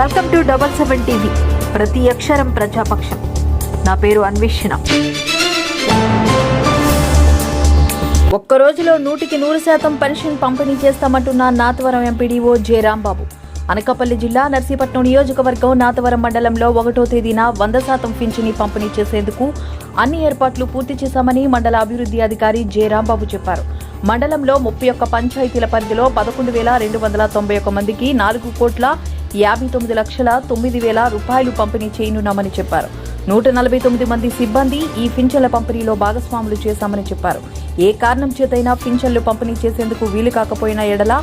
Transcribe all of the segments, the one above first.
Welcome to double seven TV. ప్రతి అక్షరం ప్రజాపక్షం. నా పేరు అన్వేషణ. ఒక్క రోజులో నూటికి నూరు శాతం పెన్షన్ పంపిణీ చేస్తామంటున్న నాతవరం ఎంపీడీఓ జె రాంబాబు అనకాపల్లి జిల్లా నర్సీపట్నం నియోజకవర్గం నాతవరం మండలంలో ఒకటో తేదీన వంద శాతం పింఛని పంపిణీ చేసేందుకు అన్ని ఏర్పాట్లు పూర్తి చేశామని మండల అభివృద్ధి అధికారి జె రాంబాబు చెప్పారు. మండలంలో ముప్పై ఒక్క పంచాయతీల పరిధిలో పదకొండు వేల రెండు వందల తొంభై ఒక్క మందికి నాలుగు కోట్ల యాభై తొమ్మిది లక్షల తొమ్మిది వేల రూపాయలు పంపిణీ చేయనున్నామని చెప్పారు. నూట నలభై తొమ్మిది మంది సిబ్బంది ఈ పింఛన్ల పంపిణీలో భాగస్వాములు చేశామని చెప్పారు. ఏ కారణం చేతైనా పింఛన్లు పంపిణీ చేసేందుకు వీలు కాకపోయిన ఎడల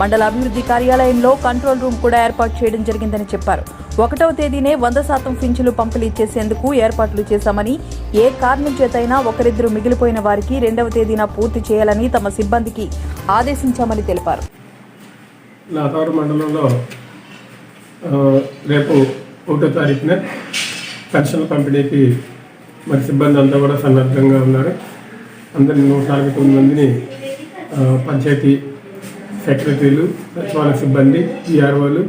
మండల అభివృద్ధి కార్యాలయంలో కంట్రోల్ రూమ్ కూడా ఏర్పాటు చేయడం జరిగిందని చెప్పారు. ఒకటవ తేదీనే వంద శాతం పింఛన్లు పంపిణీ చేసేందుకు ఏర్పాట్లు చేశామని ఏ కారణం చేతైనా ఒకరిద్దరు మిగిలిపోయిన వారికి రెండవ తేదీన పూర్తి చేయాలని తమ సిబ్బందికి ఆదేశించామని తెలిపారు. మండలంలో రేపు ఒకటో తారీఖున పెన్షన్ పంపిణీకి మరి సిబ్బంది అంతా కూడా సన్నద్ధంగా ఉన్నారు. అందరినీ నూట నలభై తొమ్మిది మందిని పంచాయతీ సెక్రటరీలు సచివాలయ సిబ్బంది ఈఆర్ఓలు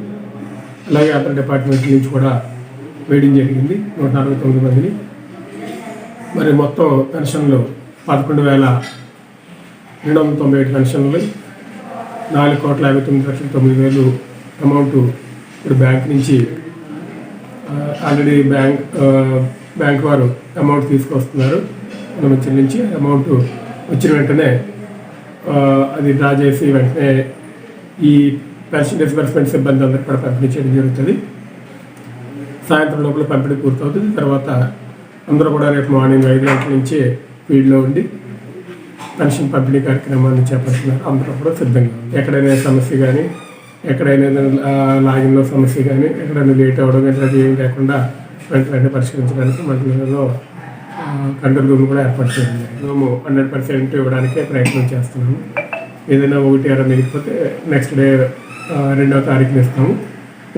అలాగే అతని డిపార్ట్మెంట్ నుంచి కూడా వేయడం జరిగింది. నూట నలభై తొమ్మిది మందిని. మరి మొత్తం పెన్షన్లు పదకొండు వేల రెండు వందల తొంభై ఏడు పెన్షన్లు నాలుగు కోట్ల యాభై తొమ్మిది లక్షల తొమ్మిది వేలు అమౌంట్ ఇప్పుడు బ్యాంక్ నుంచి ఆల్రెడీ బ్యాంక్ బ్యాంక్ వారు అమౌంట్ తీసుకొస్తున్నారు. మనం చెల్లించి అమౌంట్ వచ్చిన వెంటనే అది డ్రా చేసి వెంటనే ఈ పెన్షన్ డిస్బర్స్మెంట్ సిబ్బంది అందరికి కూడా పంపిణీ చేయడం జరుగుతుంది. సాయంత్రం లోపల పంపిణీ పూర్తవుతుంది. తర్వాత అందరూ కూడా రేపు మార్నింగ్ ఐదు గంటల నుంచి ఫీల్డ్లో ఉండి పెన్షన్ పంపిణీ కార్యక్రమాన్ని చేపడుతున్నారు. అందరూ కూడా సిద్ధంగా ఎక్కడైనా సమస్య కానీ ఎక్కడైనా లాగిన్లో సమస్య కానీ ఎక్కడైనా లేట్ అవ్వడం కానీ ఏం లేకుండా వెంటనే పరిష్కరించడానికి మండలంలో కంట్రోల్ రూమ్ కూడా ఏర్పాటు చేయండి. మేము హండ్రెడ్ పర్సెంట్ ఇవ్వడానికే ప్రయత్నం చేస్తున్నాము. ఏదైనా ఒకటి అర మిగిలిపోతే నెక్స్ట్ డే రెండవ తారీఖున ఇస్తాము.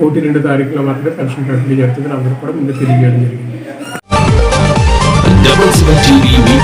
ఒకటి రెండు తారీఖులో మాత్రమే పెన్షన్ పంపిణీ జరుగుతుంది. అందరూ కూడా ముందు తెలియజేయడం జరిగింది.